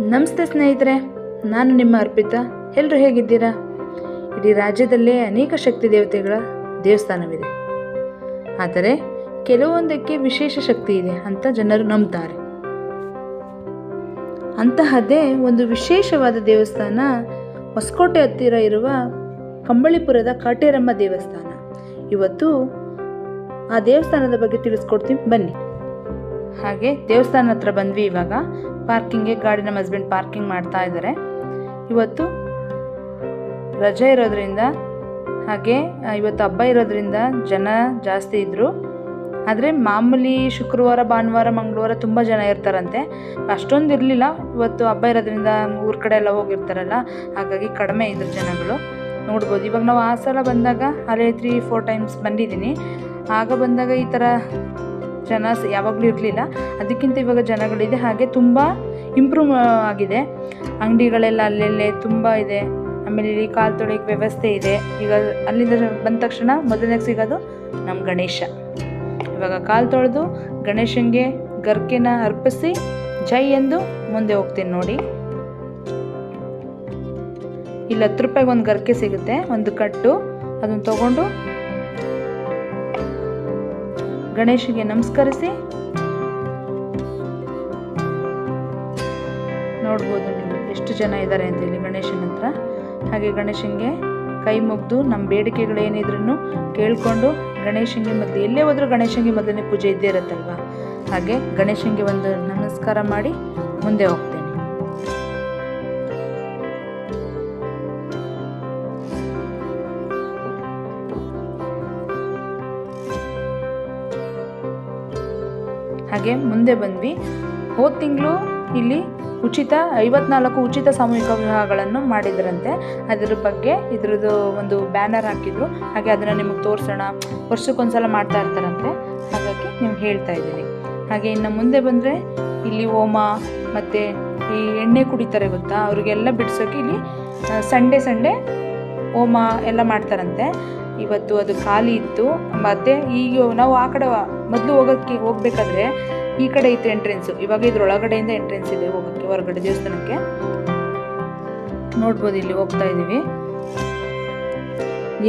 ನಮಸ್ತೆ ಸ್ನೇಹಿತರೆ, ನಾನು ನಿಮ್ಮ ಅರ್ಪಿತಾ. ಎಲ್ಲರೂ ಹೇಗಿದ್ದೀರಾ? ಇಡೀ ರಾಜ್ಯದಲ್ಲೇ ಅನೇಕ ಶಕ್ತಿ ದೇವತೆಗಳ ದೇವಸ್ಥಾನವಿದೆ. ಆದರೆ, ಕೆಲವೊಂದಕ್ಕೆ ವಿಶೇಷ ಶಕ್ತಿ ಇದೆ ಅಂತ ಜನರು ನಂಬ್ತಾರೆ. ಅಂತಹದ್ದೇ ಒಂದು ವಿಶೇಷವಾದ ದೇವಸ್ಥಾನ ಹೊಸಕೋಟೆ ಹತ್ತಿರ ಇರುವ ಕಂಬಳಿಪುರದ ಕಾಟೇರಮ್ಮ ದೇವಸ್ಥಾನ. ಇವತ್ತು ಆ ದೇವಸ್ಥಾನದ ಬಗ್ಗೆ ತಿಳಿಸ್ಕೊಡ್ತೀನಿ. ಬನ್ನಿ. ಹಾಗೆ ದೇವಸ್ಥಾನ ಹತ್ರ ಬಂದ್ವಿ ಇವಾಗ. ಪಾರ್ಕಿಂಗ್ಗೆ ಗಾಡಿ ನಮ್ಮ ಹಸ್ಬೆಂಡ್ ಪಾರ್ಕಿಂಗ್ ಮಾಡ್ತಾ ಇದ್ದಾರೆ. ಇವತ್ತು ರಜೆ ಇರೋದ್ರಿಂದ ಹಾಗೆ ಇವತ್ತು ಹಬ್ಬ ಇರೋದ್ರಿಂದ ಜನ ಜಾಸ್ತಿ ಇದ್ದರು ಆದರೆ ಮಾಮೂಲಿ ಶುಕ್ರವಾರ, ಭಾನುವಾರ, ಮಂಗಳವಾರ ತುಂಬ ಜನ ಇರ್ತಾರಂತೆ. ಅಷ್ಟೊಂದು ಇರಲಿಲ್ಲ. ಇವತ್ತು ಹಬ್ಬ ಇರೋದ್ರಿಂದ ಊರ ಕಡೆ ಎಲ್ಲ ಹೋಗಿರ್ತಾರಲ್ಲ, ಹಾಗಾಗಿ ಕಡಿಮೆ ಇದ್ರು ಜನಗಳು. ನೋಡ್ಬೋದು. ಇವಾಗ ನಾವು ಆ ಸಲ ಬಂದಾಗ, ಅಲ್ಲೇ ತ್ರೀ ಫೋರ್ ಟೈಮ್ಸ್ ಬಂದಿದ್ದೀನಿ. ಆಗ ಬಂದಾಗ ಈ ಥರ ಜನ ಯಾವಾಗಲೂ ಇರಲಿಲ್ಲ. ಅದಕ್ಕಿಂತ ಇವಾಗ ಜನಗಳಿದೆ. ಹಾಗೆ ತುಂಬ ಇಂಪ್ರೂವ್ ಆಗಿದೆ. ಅಂಗಡಿಗಳೆಲ್ಲ ಅಲ್ಲಲ್ಲೇ ತುಂಬ ಇದೆ. ಆಮೇಲೆ ಇಲ್ಲಿ ಕಾಲು ತೊಳೆಯೋಕ್ಕೆ ವ್ಯವಸ್ಥೆ ಇದೆ. ಈಗ ಅಲ್ಲಿಂದ ಬಂದ ತಕ್ಷಣ ಮೊದಲನೇ ಸಿಗೋದು ನಮ್ಮ ಗಣೇಶ. ಇವಾಗ ಕಾಲು ತೊಳೆದು ಗಣೇಶನಿಗೆ ಗರ್ಕೆನ ಅರ್ಪಿಸಿ ಜೈ ಎಂದು ಮುಂದೆ ಹೋಗ್ತೀನಿ ನೋಡಿ. ಇಲ್ಲಿ ಹತ್ತು ರೂಪಾಯಿಗೆ ಒಂದು ಗರ್ಕೆ ಸಿಗುತ್ತೆ. ಒಂದು ಕಟ್ಟು. ಅದನ್ನು ತಗೊಂಡು ಗಣೇಶನಿಗೆ ನಮಸ್ಕರಿಸಿ. ನೋಡ್ಬೋದು ನೀವು ಎಷ್ಟು ಜನ ಇದ್ದಾರೆ ಅಂತ ಇಲ್ಲಿ ಗಣೇಶನ ಹತ್ರ. ಹಾಗೆ ಗಣೇಶನಿಗೆ ಕೈ ಮುಗ್ದು ನಮ್ಮ ಬೇಡಿಕೆಗಳೇನಿದ್ರೂ ಕೇಳಿಕೊಂಡು ಗಣೇಶನಿಗೆ ಮೊದಲು ಎಲ್ಲೇ ಹೋದರೂ ಗಣೇಶನಿಗೆ ಮೊದಲನೇ ಪೂಜೆ ಇದ್ದೇ ಇರುತ್ತಲ್ವ? ಹಾಗೆ ಗಣೇಶನಿಗೆ ಒಂದು ನಮಸ್ಕಾರ ಮಾಡಿ ಮುಂದೆ ಹೋಗ್ತೇನೆ ಹಾಗೆ ಮುಂದೆ ಬಂದ್ವಿ. ಹೋದ ತಿಂಗಳು ಇಲ್ಲಿ ಉಚಿತ, ಐವತ್ನಾಲ್ಕು ಉಚಿತ ಸಾಮೂಹಿಕ ವಿವಾಹಗಳನ್ನು ಮಾಡಿದ್ರಂತೆ. ಅದರ ಬಗ್ಗೆ ಇದ್ರದ್ದು ಒಂದು ಬ್ಯಾನರ್ ಹಾಕಿದ್ರು. ಹಾಗೆ ಅದನ್ನು ನಿಮಗೆ ತೋರಿಸೋಣ. ವರ್ಷಕ್ಕೊಂದ್ಸಲ ಮಾಡ್ತಾ ಇರ್ತಾರಂತೆ. ಹಾಗಾಗಿ ನಿಮ್ಗೆ ಹೇಳ್ತಾ ಇದ್ದೀನಿ. ಹಾಗೆ ಇನ್ನು ಮುಂದೆ ಬಂದರೆ ಇಲ್ಲಿ ಹೋಮ, ಮತ್ತು ಈ ಎಣ್ಣೆ ಕುಡಿತಾರೆ ಗೊತ್ತಾ? ಅವರಿಗೆಲ್ಲ ಬಿಡ್ಸೋಕೆ ಇಲ್ಲಿ ಸಂಡೇ ಸಂಡೇ ಹೋಮ ಎಲ್ಲ ಮಾಡ್ತಾರಂತೆ. ಇವತ್ತು ಅದು ಖಾಲಿ ಇತ್ತು. ಮತ್ತು ಈಗ ನಾವು ಆ ಕಡೆ ಮೊದಲು ಹೋಗೋಕ್ಕೆ ಹೋಗ್ಬೇಕಾದ್ರೆ ಈ ಕಡೆ ಇತ್ತು ಎಂಟ್ರೆನ್ಸ್ ಇವಾಗ ಇದ್ರೊಳಗಡೆಯಿಂದ ಎಂಟ್ರೆನ್ಸ್ ಇದೆ ಹೋಗಕ್ಕೆ ಹೊರಗಡೆ ದೇವಸ್ಥಾನಕ್ಕೆ. ನೋಡ್ಬೋದು ಇಲ್ಲಿ ಹೋಗ್ತಾ ಇದ್ದೀವಿ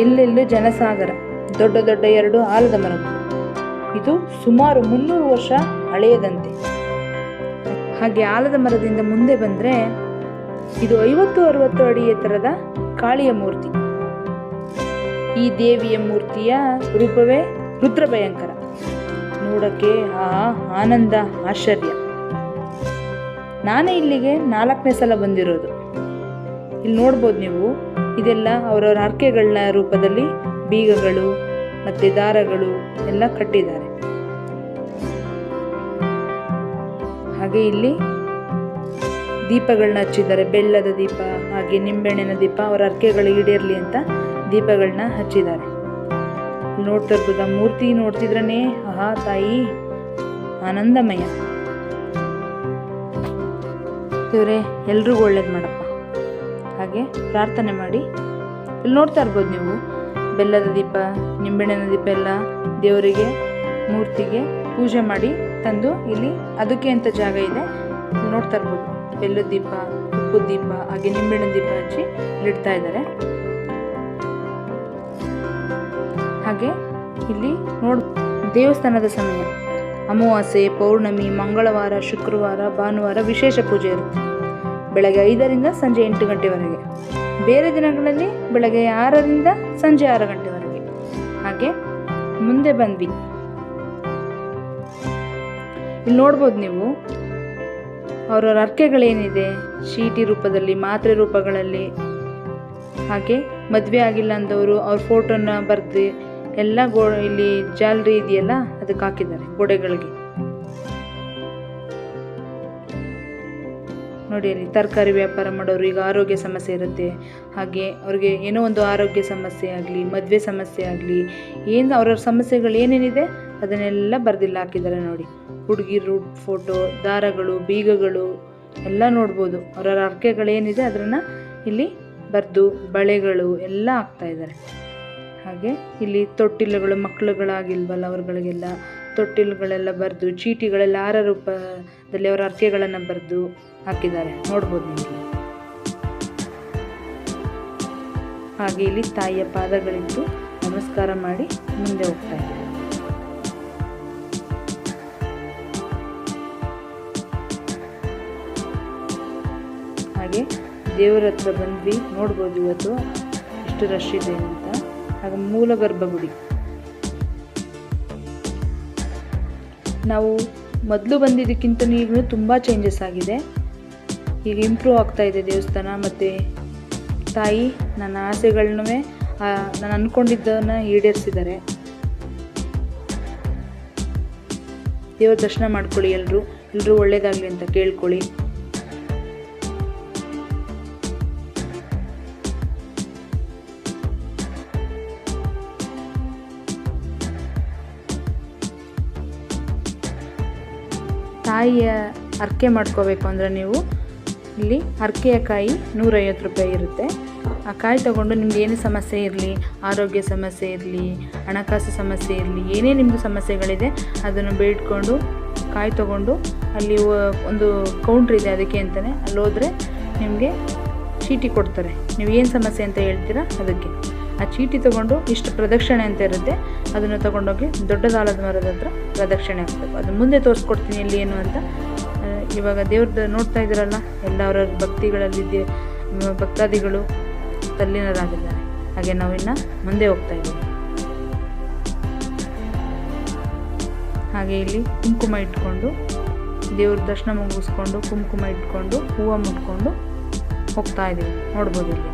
ಎಲ್ಲೆಲ್ಲೂ ಜನಸಾಗರ, ದೊಡ್ಡ ದೊಡ್ಡ ಎರಡು ಆಲದ ಮರಗಳು ಇದು ಸುಮಾರು ಮುನ್ನೂರು ವರ್ಷ ಹಳೆಯದಂತೆ. ಹಾಗೆ ಆಲದ ಮರದಿಂದ ಮುಂದೆ ಬಂದರೆ ಇದು ಐವತ್ತು, ಅರವತ್ತು ಅಡಿ ಎತ್ತರದ ಕಾಳಿಯ ಮೂರ್ತಿ. ಈ ದೇವಿಯ ಮೂರ್ತಿಯ ರೂಪವೇ ರುದ್ರ ಭಯಂಕರ ನೋಡಕ್ಕೆ ಆ ಆನಂದ, ಆಶ್ಚರ್ಯ. ನಾನೇ ಇಲ್ಲಿಗೆ ನಾಲ್ಕನೇ ಸಲ ಬಂದಿರೋದು. ಇಲ್ಲಿ ನೋಡ್ಬೋದು ನೀವು, ಇದೆಲ್ಲ ಅವರವರ ಹರಕೆಗಳನ್ನ ರೂಪದಲ್ಲಿ ಬೀಗಗಳು ಮತ್ತು ದಾರಗಳು ಎಲ್ಲ ಕಟ್ಟಿದ್ದಾರೆ. ಹಾಗೆ ಇಲ್ಲಿ ದೀಪಗಳನ್ನ ಹಚ್ಚಿದ್ದಾರೆ. ಬೆಲ್ಲದ ದೀಪ, ಹಾಗೆ ನಿಂಬೆಹಣ್ಣಿನ ದೀಪ, ಅವರ ಹರಕೆಗಳು ಈಡೇರಲಿ ಅಂತ ದೀಪಗಳನ್ನ ಹಚ್ಚಿದ್ದಾರೆ. ನೋಡ್ತಾ ಇರ್ಬೋದು. ಆ ಮೂರ್ತಿ ನೋಡ್ತಿದ್ರೇ ಆಹಾ, ತಾಯಿ, ಆನಂದಮಯ. ದೇವರೇ, ಎಲ್ರಿಗೂ ಒಳ್ಳೇದು ಮಾಡಪ್ಪ. ಹಾಗೆ ಪ್ರಾರ್ಥನೆ ಮಾಡಿ. ಇಲ್ಲಿ ನೋಡ್ತಾ ಇರ್ಬೋದು ನೀವು, ಬೆಲ್ಲದ ದೀಪ, ನಿಂಬೆಹಣ್ಣಿನ ದೀಪ ಎಲ್ಲ ದೇವರಿಗೆ, ಮೂರ್ತಿಗೆ ಪೂಜೆ ಮಾಡಿ ತಂದು ಇಲ್ಲಿ ಅದಕ್ಕೆ ಅಂತ ಜಾಗ ಇದೆ. ನೋಡ್ತಾ ಇರ್ಬೋದು. ಬೆಲ್ಲದ ದೀಪ, ಉಪ್ಪು ದೀಪ, ಹಾಗೆ ನಿಂಬೆಹಣ್ಣಿನ ದೀಪ ಹಚ್ಚಿ ಇಲ್ಲಿಡ್ತಾ ಇದ್ದಾರೆ. ಹಾಗೆ ಇಲ್ಲಿ ನೋಡ್ ದೇವಸ್ಥಾನದ ಸಮಯ. ಅಮಾವಾಸ್ಯೆ, ಪೌರ್ಣಮಿ, ಮಂಗಳವಾರ, ಶುಕ್ರವಾರ, ಭಾನುವಾರ ವಿಶೇಷ ಪೂಜೆ ಇರುತ್ತೆ. ಬೆಳಗ್ಗೆ ಐದರಿಂದ ಸಂಜೆ ಎಂಟು ಗಂಟೆವರೆಗೆ. ಬೇರೆ ದಿನಗಳಲ್ಲಿ ಬೆಳಗ್ಗೆ ಆರರಿಂದ ಸಂಜೆ ಆರು ಗಂಟೆವರೆಗೆ. ಹಾಗೆ ಮುಂದೆ ಬಂದ್ವಿ. ಇಲ್ಲಿ ನೋಡ್ಬೋದು ನೀವು ಅವರವರ ಅರ್ಕೆಗಳೇನಿದೆ ಶೀಟಿ ರೂಪದಲ್ಲಿ, ಮಾತ್ರೆ ರೂಪಗಳಲ್ಲಿ. ಹಾಗೆ ಮದುವೆ ಆಗಿಲ್ಲ ಅಂದವರು, ಅವ್ರ ಫೋಟೋನ ಬರೆದು ಎಲ್ಲ ಗೋ ಇಲ್ಲಿ ಜಾಲರಿ ಇದೆಯಲ್ಲ, ಅದಕ್ಕೆ ಹಾಕಿದ್ದಾರೆ ಗೋಡೆಗಳಿಗೆ. ನೋಡಿ ಅಲ್ಲಿ ತರಕಾರಿ ವ್ಯಾಪಾರ ಮಾಡೋರು, ಈಗ ಆರೋಗ್ಯ ಸಮಸ್ಯೆ ಇರುತ್ತೆ. ಹಾಗೆ ಅವ್ರಿಗೆ ಏನೋ ಒಂದು ಆರೋಗ್ಯ ಸಮಸ್ಯೆ ಆಗಲಿ, ಮದುವೆ ಸಮಸ್ಯೆ ಆಗಲಿ, ಏನು ಅವ್ರವ್ರ ಸಮಸ್ಯೆಗಳು ಏನೇನಿದೆ, ಅದನ್ನೆಲ್ಲ ಬರೆದಿಲ್ಲ ಹಾಕಿದ್ದಾರೆ ನೋಡಿ. ಹುಡುಗಿರು ಫೋಟೋ ದಾರಗಳು, ಬೀಗಗಳು, ಎಲ್ಲ ನೋಡ್ಬೋದು. ಅವ್ರವ್ರ ಅರ್ಕೆಗಳೇನಿದೆ ಅದನ್ನು ಇಲ್ಲಿ ಬರೆದು ಬಳೆಗಳು ಎಲ್ಲ ಹಾಕ್ತಾ ಇದ್ದಾರೆ. ಹಾಗೆ ಇಲ್ಲಿ ತೊಟ್ಟಿಲುಗಳು ಮಕ್ಕಳುಗಳಾಗಿಲ್ವಲ್ಲ ಅವ್ರಗಳಿಗೆಲ್ಲ. ತೊಟ್ಟಿಲುಗಳೆಲ್ಲ ಬರೆದು, ಚೀಟಿಗಳೆಲ್ಲ ಆರ ರೂಪದಲ್ಲಿ ಅವರ ಅರ್ಕೆಗಳನ್ನು ಬರೆದು ಹಾಕಿದ್ದಾರೆ. ನೋಡ್ಬೋದು ನಿಮಗೆ ಹಾಗೆ ಇಲ್ಲಿ ತಾಯಿಯ ಪಾದಗಳಿಟ್ಟು ನಮಸ್ಕಾರ ಮಾಡಿ ಮುಂದೆ ಹೋಗ್ತಾ ಇದ್ದಾರೆ. ಹಾಗೆ ದೇವರ ಹತ್ರ ಬಂದ್ವಿ. ನೋಡ್ಬೋದು ಇವತ್ತು ಎಷ್ಟು ರಶ್ ಇದೆ ಅಂತ. ಹಾಗೆ ಮೂಲ ಗರ್ಭಗುಡಿ ನಾವು ಮೊದಲು ಬಂದಿದ್ದಕ್ಕಿಂತ ಈಗಲೂ ತುಂಬ ಚೇಂಜಸ್ ಆಗಿದೆ. ಈಗ ಇಂಪ್ರೂವ್ ಆಗ್ತಾ ಇದೆ ದೇವಸ್ಥಾನ ಮತ್ತು ತಾಯಿ ನನ್ನ ಆಸೆಗಳನ್ನೂ ನಾನು ಅಂದ್ಕೊಂಡಿದ್ದನ್ನು ಈಡೇರಿಸಿದ್ದಾರೆ. ದೇವ್ರ ದರ್ಶನ ಮಾಡ್ಕೊಳ್ಳಿ ಎಲ್ಲರೂ ಎಲ್ಲರೂ ಒಳ್ಳೇದಾಗಲಿ ಅಂತ ಕೇಳ್ಕೊಳ್ಳಿ. ತಾಯಿಯ ಅರ್ಕೆ ಮಾಡ್ಕೋಬೇಕು ಅಂದರೆ ನೀವು ಇಲ್ಲಿ ಅರ್ಕೆಯ ಕಾಯಿ ನೂರೈವತ್ತು ರೂಪಾಯಿ ಇರುತ್ತೆ. ಆ ಕಾಯಿ ತೊಗೊಂಡು ನಿಮ್ಗೆ ಏನೇ ಸಮಸ್ಯೆ ಇರಲಿ, ಆರೋಗ್ಯ ಸಮಸ್ಯೆ ಇರಲಿ, ಹಣಕಾಸು ಸಮಸ್ಯೆ ಇರಲಿ, ಏನೇ ನಿಮ್ಮದು ಸಮಸ್ಯೆಗಳಿದೆ ಅದನ್ನು ಬೇಡ್ಕೊಂಡು ಕಾಯಿ ತೊಗೊಂಡು ಅಲ್ಲಿ ಒಂದು ಕೌಂಟ್ರ್ ಇದೆ ಅದಕ್ಕೆ ಅಂತಲೇ ಅಲ್ಲಿ ಹೋದರೆ ನಿಮಗೆ ಚೀಟಿ ಕೊಡ್ತಾರೆ. ನೀವು ಏನು ಸಮಸ್ಯೆ ಅಂತ ಹೇಳ್ತೀರಾ ಅದಕ್ಕೆ. ಆ ಚೀಟಿ ತೊಗೊಂಡು ಇಷ್ಟು ಪ್ರದಕ್ಷಿಣೆ ಅಂತ ಇರುತ್ತೆ. ಅದನ್ನು ತಗೊಂಡೋಗಿ ದೊಡ್ಡದಾಳದ ಮರದ ಹತ್ರ ಪ್ರದಕ್ಷಿಣೆ ಹಾಕಬೇಕು. ಅದು ಮುಂದೆ ತೋರಿಸ್ಕೊಡ್ತೀನಿ ಇಲ್ಲಿ ಏನು ಅಂತ. ಇವಾಗ ದೇವ್ರದ್ದು ನೋಡ್ತಾ ಇದ್ದೀರಲ್ಲ ಎಲ್ಲ ಅವರ ಭಕ್ತಿಗಳಲ್ಲಿ ದೇ ಭಕ್ತಾದಿಗಳು ತಲ್ಲಿನರಾಗಿದ್ದಾರೆ. ಹಾಗೆ ನಾವು ಇನ್ನು ಮುಂದೆ ಹೋಗ್ತಾ ಇದ್ದೀವಿ. ಹಾಗೆ ಇಲ್ಲಿ ಕುಂಕುಮ ಇಟ್ಕೊಂಡು, ದೇವ್ರ ದರ್ಶನ ಮುಗಿಸ್ಕೊಂಡು, ಕುಂಕುಮ ಇಟ್ಕೊಂಡು, ಹೂವು ಮುಟ್ಕೊಂಡು ಹೋಗ್ತಾ ಇದ್ದೀವಿ. ನೋಡ್ಬೋದು ಇಲ್ಲಿ.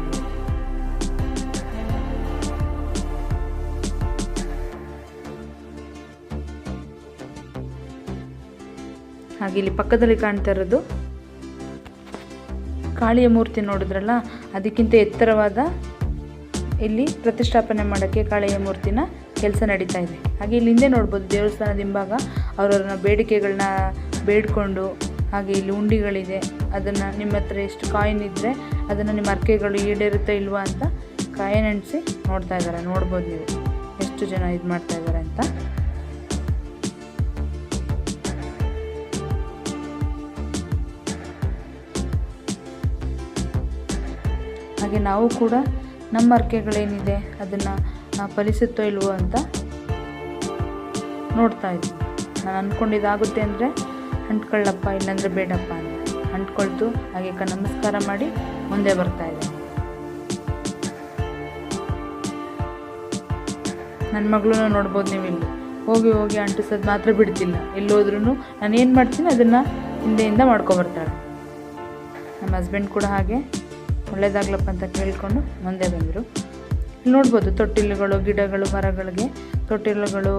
ಹಾಗೆ ಇಲ್ಲಿ ಪಕ್ಕದಲ್ಲಿ ಕಾಣ್ತಾ ಇರೋದು ಕಾಳಿಯ ಮೂರ್ತಿ ನೋಡಿದ್ರಲ್ಲ, ಅದಕ್ಕಿಂತ ಎತ್ತರವಾದ ಇಲ್ಲಿ ಪ್ರತಿಷ್ಠಾಪನೆ ಮಾಡೋಕ್ಕೆ ಕಾಳಿಯ ಮೂರ್ತಿನ ಕೆಲಸ ನಡೀತಾ ಇದೆ. ಹಾಗೆ ಇಲ್ಲಿ ಹಿಂದೆ ನೋಡ್ಬೋದು, ದೇವಸ್ಥಾನದ ಹಿಂಭಾಗ ಅವರವ್ರನ್ನ ಬೇಡಿಕೆಗಳನ್ನ ಬೇಡಿಕೊಂಡು, ಹಾಗೆ ಇಲ್ಲಿ ಉಂಡಿಗಳಿದೆ, ಅದನ್ನು ನಿಮ್ಮ ಹತ್ರ ಎಷ್ಟು ಕಾಯಿನ್ ಇದ್ದರೆ ಅದನ್ನು ನಿಮ್ಮ ಅರ್ಕೆಗಳು ಈಡೇರುತ್ತಾ ಇಲ್ವಾ ಅಂತ ಕಾಯಿನ್ ಎಣಿಸಿ ನೋಡ್ತಾ ಇದ್ದಾರೆ. ನೋಡ್ಬೋದು ನೀವು, ಎಷ್ಟು ಜನ ಇದು ಮಾಡ್ತಾ ಇದ್ದಾರೆ ಅಂತ. ಹಾಗೆ ನಾವು ಕೂಡ ನಮ್ಮ ಅರ್ಕೆಗಳೇನಿದೆ ಅದನ್ನು ಫಲಿಸುತ್ತೋ ಇಲ್ವೋ ಅಂತ ನೋಡ್ತಾ ಇದ್ವಿ. ನಾನು ಅಂದ್ಕೊಂಡಿದ್ದಾಗುತ್ತೆ ಅಂದರೆ ಅಂಟ್ಕೊಳ್ಳಪ್ಪ ಇಲ್ಲಾಂದರೆ ಬೇಡಪ್ಪ ಅಂತ. ಅಂಟ್ಕೊಳ್ತು ಹಾಗೆ ಕ ನಮಸ್ಕಾರ ಮಾಡಿ ಮುಂದೆ ಬರ್ತಾ ಇದ್ದೆ ನನ್ನ ಮಗಳೂ ನೋಡ್ಬೋದು ನೀವು ಹೋಗಿ ಹೋಗಿ ಅಂಟಿಸೋದು ಮಾತ್ರ ಬಿಡ್ತಿಲ್ಲ. ಎಲ್ಲೋದ್ರೂ ನಾನು ಏನು ಮಾಡ್ತೀನಿ ಅದನ್ನು ಹಿಂದೆಯಿಂದ ಮಾಡ್ಕೊಬರ್ತಾಳೆ ನಮ್ಮ ಹಸ್ಬೆಂಡ್ ಕೂಡ ಹಾಗೆ ಒಳ್ಳೇದಾಗ್ಲಪ್ಪ ಅಂತ ಕೇಳಿಕೊಂಡು ಮುಂದೆ ಬಂದರು. ನೋಡ್ಬೋದು ತೊಟ್ಟಿಲುಗಳು, ಗಿಡಗಳು, ಮರಗಳಿಗೆ. ತೊಟ್ಟಿಲುಗಳು,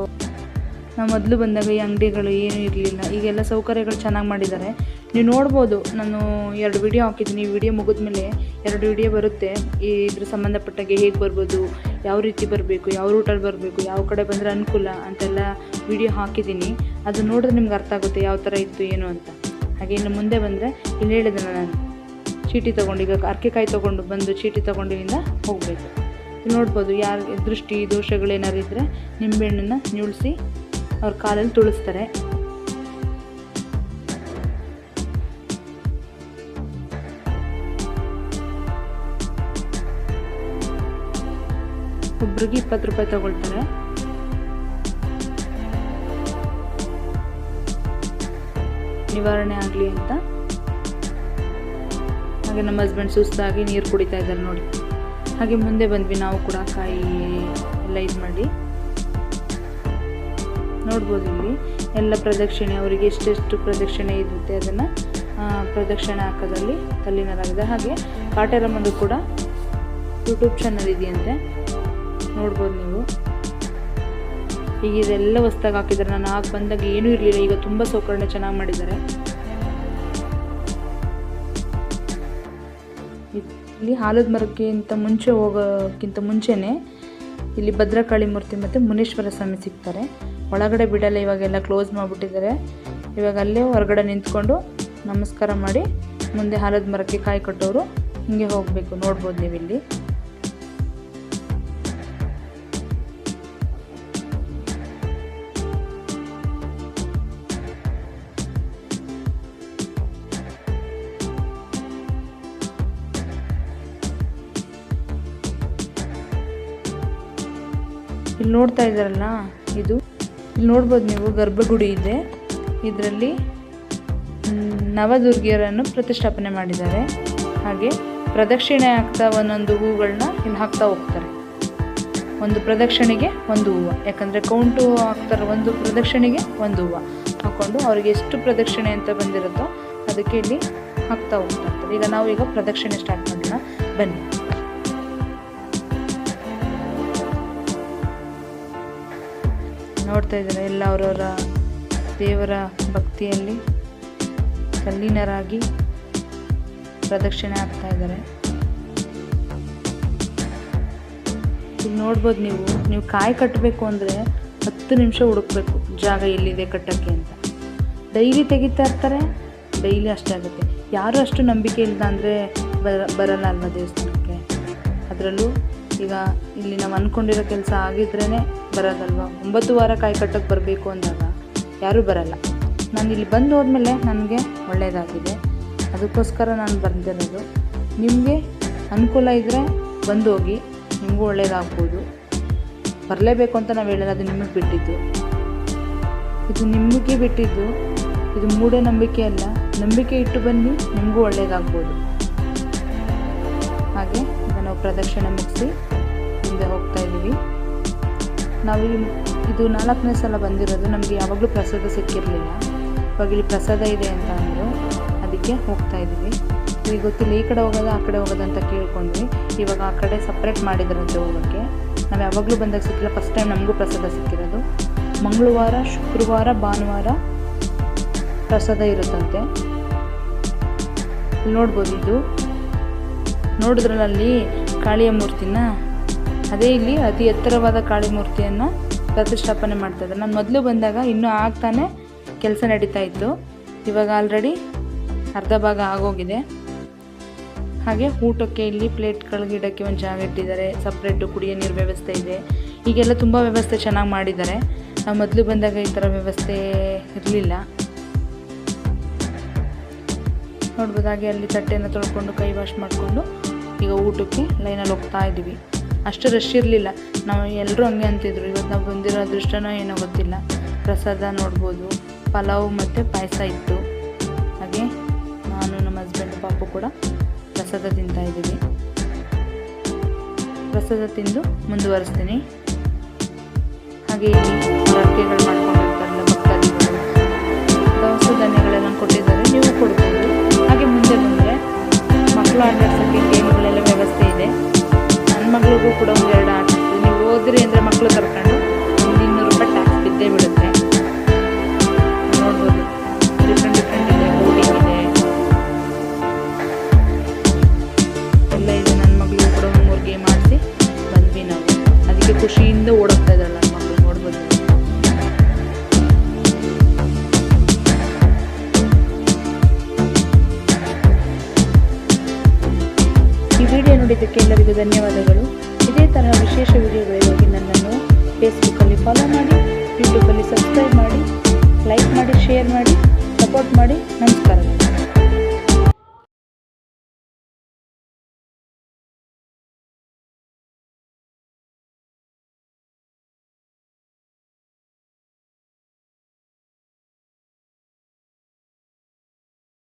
ನಾವು ಮೊದಲು ಬಂದಾಗ ಈ ಅಂಗಡಿಗಳು ಏನೂ ಇರಲಿಲ್ಲ. ಈಗೆಲ್ಲ ಸೌಕರ್ಯಗಳು ಚೆನ್ನಾಗಿ ಮಾಡಿದ್ದಾರೆ. ನೀವು ನೋಡ್ಬೋದು, ನಾನು ಎರಡು ವಿಡಿಯೋ ಹಾಕಿದ್ದೀನಿ. ಈ ವಿಡಿಯೋ ಮುಗಿದ್ಮೇಲೆ ಎರಡು ವಿಡಿಯೋ ಬರುತ್ತೆ. ಈ ಇದ್ರ ಸಂಬಂಧಪಟ್ಟಾಗೆ ಹೇಗೆ ಬರ್ಬೋದು, ಯಾವ ರೀತಿ ಬರಬೇಕು, ಯಾವ ರೂಟಲ್ಲಿ ಬರಬೇಕು, ಯಾವ ಕಡೆ ಬಂದರೆ ಅನುಕೂಲ ಅಂತೆಲ್ಲ ವಿಡಿಯೋ ಹಾಕಿದ್ದೀನಿ. ಅದು ನೋಡಿದ್ರೆ ನಿಮ್ಗೆ ಅರ್ಥ ಆಗುತ್ತೆ, ಯಾವ ಥರ ಇತ್ತು, ಏನು ಅಂತ. ಹಾಗೆ ಇನ್ನು ಮುಂದೆ ಬಂದರೆ ಇಲ್ಲಿ ಹೇಳಿದೆ ನಾನು. ಚೀಟಿ ತೊಗೊಂಡು ಈಗ ಅರ್ಕೆಕಾಯಿ ತೊಗೊಂಡು ಬಂದು ಚೀಟಿ ತೊಗೊಂಡು ಇಲ್ಲಿಂದ ಹೋಗಬೇಕು ನೋಡ್ಬೋದು, ಯಾರು ದೃಷ್ಟಿ ದೋಷಗಳೇನಾರು ಇದ್ದರೆ ನಿಂಬೆಹಣ್ಣನ್ನು ನುಳಿಸಿ ಅವ್ರ ಕಾಲಲ್ಲಿ ತುಳಿಸ್ತಾರೆ. ಒಬ್ರಿಗೆ ಇಪ್ಪತ್ತು ರೂಪಾಯಿ ತಗೊಳ್ತಾರೆ. ನಿವಾರಣೆ ಆಗಲಿ ಅಂತ ಹಾಗೆ ನಮ್ಮ ಹಸ್ಬೆಂಡ್ ಸುಸ್ತಾಗಿ ನೀರು ಕುಡಿತಾ ಇದ್ದಾರೆ ನೋಡಿ. ಹಾಗೆ ಮುಂದೆ ಬಂದ್ವಿ ನಾವು ಕೂಡ ಕಾಯಿ ಎಲ್ಲ ಇದು ಮಾಡಿ. ನೋಡ್ಬೋದು ಇಲ್ಲಿ ಎಲ್ಲ ಪ್ರದಕ್ಷಿಣೆ, ಅವರಿಗೆ ಎಷ್ಟೆಷ್ಟು ಪ್ರದಕ್ಷಿಣೆ ಇರುತ್ತೆ ಅದನ್ನು ಪ್ರದಕ್ಷಿಣೆ ಹಾಕೋದ್ರಲ್ಲಿ ತಲ್ಲಿನರಾಗಿದೆ. ಹಾಗೆ ಕಾಟೇರಮ್ಮದು ಕೂಡ ಯೂಟ್ಯೂಬ್ ಚಾನಲ್ ಇದೆಯಂತೆ. ನೋಡ್ಬೋದು ನೀವು. ಈಗ ಇದೆಲ್ಲ ಹೊಸ್ದಾಗಿ ಹಾಕಿದ್ದಾರೆ. ನಾನು ಆಗ ಬಂದಾಗ ಏನೂ ಇರಲಿಲ್ಲ. ಈಗ ತುಂಬ ಸೌಕರ್ಯ ಚೆನ್ನಾಗಿ ಮಾಡಿದ್ದಾರೆ. ಇಲ್ಲಿ ಹಾಲದ ಮರಕ್ಕಿಂತ ಮುಂಚೆ ಹೋಗೋಕ್ಕಿಂತ ಮುಂಚೆನೆ ಇಲ್ಲಿ ಭದ್ರಕಾಳಿ ಮೂರ್ತಿ ಮತ್ತು ಮುನೀಶ್ವರ ಸ್ವಾಮಿ ಸಿಗ್ತಾರೆ. ಒಳಗಡೆ ಬಿಡಲ್ಲ, ಇವಾಗೆಲ್ಲ ಕ್ಲೋಸ್ ಮಾಡಿಬಿಟ್ಟಿದ್ದಾರೆ. ಇವಾಗ ಅಲ್ಲೇ ಹೊರಗಡೆ ನಿಂತ್ಕೊಂಡು ನಮಸ್ಕಾರ ಮಾಡಿ ಮುಂದೆ ಹಾಲದ ಮರಕ್ಕೆ ಕಾಯಿ ಕಟ್ಟೋರು ಹಿಂಗೆ ಹೋಗಬೇಕು. ನೋಡ್ಬೋದು ನೀವು ಇಲ್ಲಿ ಇಲ್ಲಿ ನೋಡ್ತಾ ಇದ್ದಾರಲ್ಲ, ಇದು. ಇಲ್ಲಿ ನೋಡ್ಬೋದು ನೀವು, ಗರ್ಭಗುಡಿ ಇದೆ. ಇದರಲ್ಲಿ ನವದುರ್ಗಿಯರನ್ನು ಪ್ರತಿಷ್ಠಾಪನೆ ಮಾಡಿದ್ದಾರೆ. ಹಾಗೆ ಪ್ರದಕ್ಷಿಣೆ ಆಗ್ತಾ ಒಂದೊಂದು ಹೂಗಳನ್ನ ಇಲ್ಲಿ ಹಾಕ್ತಾ ಹೋಗ್ತಾರೆ. ಒಂದು ಪ್ರದಕ್ಷಿಣೆಗೆ ಒಂದು ಹೂವು. ಯಾಕಂದರೆ ಕೌಂಟು ಹಾಕ್ತಾರೆ ಒಂದು ಪ್ರದಕ್ಷಿಣೆಗೆ ಒಂದು ಹೂವು. ಹಾಕ್ಕೊಂಡು ಅವ್ರಿಗೆ ಎಷ್ಟು ಪ್ರದಕ್ಷಿಣೆ ಅಂತ ಬಂದಿರುತ್ತೋ ಅದಕ್ಕೆ ಇಲ್ಲಿ ಹಾಕ್ತಾ ಹೋಗ್ತಾ ಈಗ ನಾವು ಈಗ ಪ್ರದಕ್ಷಿಣೆ ಸ್ಟಾರ್ಟ್ ಮಾಡೋಣ. ಬನ್ನಿ. ನೋಡ್ತಾ ಇದ್ದಾರೆ ಎಲ್ಲ ಅವರವರ ದೇವರ ಭಕ್ತಿಯಲ್ಲಿ ತಲ್ಲೀನರಾಗಿ ಪ್ರದಕ್ಷಿಣೆ ಆಗ್ತಾ ಇದ್ದಾರೆ. ಇಲ್ಲಿ ನೋಡ್ಬೋದು ನೀವು ನೀವು ಕಾಯಿ ಕಟ್ಟಬೇಕು ಅಂದರೆ ಹತ್ತು ನಿಮಿಷ ಹುಡುಕ್ಬೇಕು, ಜಾಗ ಎಲ್ಲಿದೆ ಕಟ್ಟಕ್ಕೆ ಅಂತ. ಡೈಲಿ ತೆಗಿತಾ ಇರ್ತಾರೆ, ಡೈಲಿ ಅಷ್ಟೇ ಆಗುತ್ತೆ. ಯಾರು ಅಷ್ಟು ನಂಬಿಕೆ ಇಲ್ಲ ಅಂದರೆ ಬರ, ಬರಲ್ಲ ಅಲ್ವಾ ದೇವಸ್ಥಾನಕ್ಕೆ? ಅದರಲ್ಲೂ ಈಗ ಇಲ್ಲಿ ನಾವು ಅಂದ್ಕೊಂಡಿರೋ ಕೆಲಸ ಆಗಿದ್ರೇ ಬರೋದಲ್ವ ಒಂಬತ್ತು ವಾರ ಕಾಯಿ ಕಟ್ಟಕ್ಕೆ ಬರಬೇಕು ಅಂದಾಗ ಯಾರೂ ಬರಲ್ಲ. ನಾನು ಇಲ್ಲಿ ಬಂದು ಹೋದ್ಮೇಲೆ ನನಗೆ ಒಳ್ಳೆಯದಾಗಿದೆ ಅದಕ್ಕೋಸ್ಕರ ನಾನು ಬಂದಿರೋದು ನಿಮಗೆ ಅನುಕೂಲ ಇದ್ದರೆ ಬಂದು ಹೋಗಿ ನಿಮಗೂ ಒಳ್ಳೆಯದಾಗ್ಬೋದು ಬರಲೇಬೇಕು ಅಂತ ನಾವು ಹೇಳಲ್ಲ, ಅದು ನಿಮಗೆ ಬಿಟ್ಟಿದ್ದು. ಇದು ನಿಮಗೆ ಬಿಟ್ಟಿದ್ದು, ಇದು ಮೂಢನಂಬಿಕೆ ಅಲ್ಲ, ನಂಬಿಕೆ ಇಟ್ಟು ಬನ್ನಿ, ನಿಮಗೂ ಒಳ್ಳೆಯದಾಗ್ಬೋದು ಹಾಗೆ ನಾವು ಪ್ರದಕ್ಷಿಣೆ ಮುಗಿಸಿ ಮುಂದೆ ಹೋಗ್ತಾ ಇದ್ದೀವಿ. ನಾವು ಇದು ನಾಲ್ಕನೇ ಸಲ ಬಂದಿರೋದು, ನಮಗೆ ಯಾವಾಗಲೂ ಪ್ರಸಾದ ಸಿಕ್ಕಿರಲಿಲ್ಲ. ಇವಾಗ ಇಲ್ಲಿ ಪ್ರಸಾದ ಇದೆ ಅಂತ ಅಂದರು. ಅದಕ್ಕೆ ಹೋಗ್ತಾ ಇದ್ದೀವಿ. ಈಗ ಗೊತ್ತಿಲ್ಲ, ಈ ಕಡೆ ಹೋಗೋದು, ಆ ಕಡೆ ಹೋಗೋದು ಅಂತ ಕೇಳ್ಕೊಂಡ್ವಿ. ಇವಾಗ ಆ ಕಡೆ ಸಪ್ರೇಟ್ ಮಾಡಿದ್ರಂತೆ ಹೋಗೋಕ್ಕೆ ನಾವು ಯಾವಾಗಲೂ ಬಂದಾಗ ಸಿಕ್ಕಿಲ್ಲ ಫಸ್ಟ್ ಟೈಮ್ ನಮಗೂ ಪ್ರಸಾದ ಸಿಕ್ಕಿರೋದು. ಮಂಗಳವಾರ, ಶುಕ್ರವಾರ, ಭಾನುವಾರ ಪ್ರಸಾದ ಇರುತ್ತಂತೆ. ನೋಡ್ಬೋದು ಇದು. ನೋಡಿದ್ರಲ್ಲ ಅಲ್ಲಿ ಕಾಳಿಯ ಮೂರ್ತಿನ ಅದೇ ಇಲ್ಲಿ ಅತಿ ಎತ್ತರವಾದ ಕಾಳಿ ಮೂರ್ತಿಯನ್ನು ಪ್ರತಿಷ್ಠಾಪನೆ ಮಾಡ್ತಾ ಇದ್ದಾರೆ ನಾನು ಮೊದಲು ಬಂದಾಗ ಇನ್ನೂ ಆಗ್ತಾನೆ ಕೆಲಸ ನಡೀತಾ ಇತ್ತು. ಇವಾಗ ಆಲ್ರೆಡಿ ಅರ್ಧ ಭಾಗ ಆಗೋಗಿದೆ. ಹಾಗೆ ಊಟಕ್ಕೆ ಇಲ್ಲಿ ಪ್ಲೇಟ್ಗಳಿಗೆ ಇಡೋಕ್ಕೆ ಒಂದು ಜಾಗ ಇಟ್ಟಿದ್ದಾರೆ. ಸಪ್ರೇಟು ಕುಡಿಯೋ ನೀರು ವ್ಯವಸ್ಥೆ ಇದೆ. ಈಗೆಲ್ಲ ತುಂಬ ವ್ಯವಸ್ಥೆ ಚೆನ್ನಾಗಿ ಮಾಡಿದ್ದಾರೆ. ನಾವು ಮೊದಲು ಬಂದಾಗ ಈ ಥರ ವ್ಯವಸ್ಥೆ ಇರಲಿಲ್ಲ. ನೋಡ್ಬೋದಾಗಿ ಅಲ್ಲಿ ತಟ್ಟೆಯನ್ನು ತೊಳ್ಕೊಂಡು ಕೈ ವಾಶ್ ಮಾಡಿಕೊಂಡು ಈಗ ಊಟಕ್ಕೆ ಲೈನಲ್ಲಿ ಹೋಗ್ತಾ ಇದ್ದೀವಿ ಅಷ್ಟು ರಶ್ ಇರಲಿಲ್ಲ. ನಾವು ಎಲ್ಲರೂ ಹಂಗೆ ಅಂತಿದ್ರು. ಇವತ್ತು ನಾವು ಬಂದಿರೋ ಅದೃಷ್ಟನೋ ಏನೋ ಗೊತ್ತಿಲ್ಲ. ಪ್ರಸಾದ ನೋಡ್ಬೋದು, ಪಲಾವ್ ಮತ್ತು ಪಾಯಸ ಇತ್ತು. ಹಾಗೆ ನಾನು ನಮ್ಮ ಹಸ್ಬೆಂಡ್ ಪಾಪು ಕೂಡ ಪ್ರಸಾದ ತಿಂತಾ ಇದ್ದೀವಿ. ಪ್ರಸಾದ ತಿಂದು ಮುಂದುವರಿಸ್ತೀನಿ. ಹಾಗೆ ಬಳಕೆಗಳು ಮಾಡ್ಕೊಂಡಿರ್ತಾರಲ್ಲ ಭಕ್ತಾದಿಗಳು. ದವಸ ಧಾನ್ಯಗಳೆಲ್ಲ ಕೊಟ್ಟಿದ್ದಾರೆ. ನೀವು ಕೊಡ್ಬೋದು. ಹಾಗೆ ಮುಂದೆ ಬಂದರೆ ಮಕ್ಕಳು ಆಟಾಡ್ಸೋಕ್ಕೆ ಗೇಮ್ಗಳೆಲ್ಲ ವ್ಯವಸ್ಥೆ ಇದೆ. ಮಗಳಿಗೂ ಕೂಡ ಒಂದು ಎರಡು ಆಡಿಸ್ತೀವಿ ನೀವು ಹೋದ್ರಿ ಅಂದರೆ ಮಕ್ಕಳು ಕರ್ಕೊಂಡು ಎಲ್ಲರಿಗೂ ಧನ್ಯವಾದಗಳು. ಇದೇ ತರಹ ವಿಶೇಷ ವಿಡಿಯೋಗಳಿಗಾಗಿ ನನ್ನನ್ನು ಫೇಸ್ಬುಕ್ಕಲ್ಲಿ ಫಾಲೋ ಮಾಡಿ ಯೂಟ್ಯೂಬಲ್ಲಿ ಸಬ್ಸ್ಕ್ರೈಬ್ ಮಾಡಿ ಲೈಕ್ ಮಾಡಿ ಶೇರ್ ಮಾಡಿ ಸಪೋರ್ಟ್ ಮಾಡಿ. ನಮಸ್ಕಾರಗಳು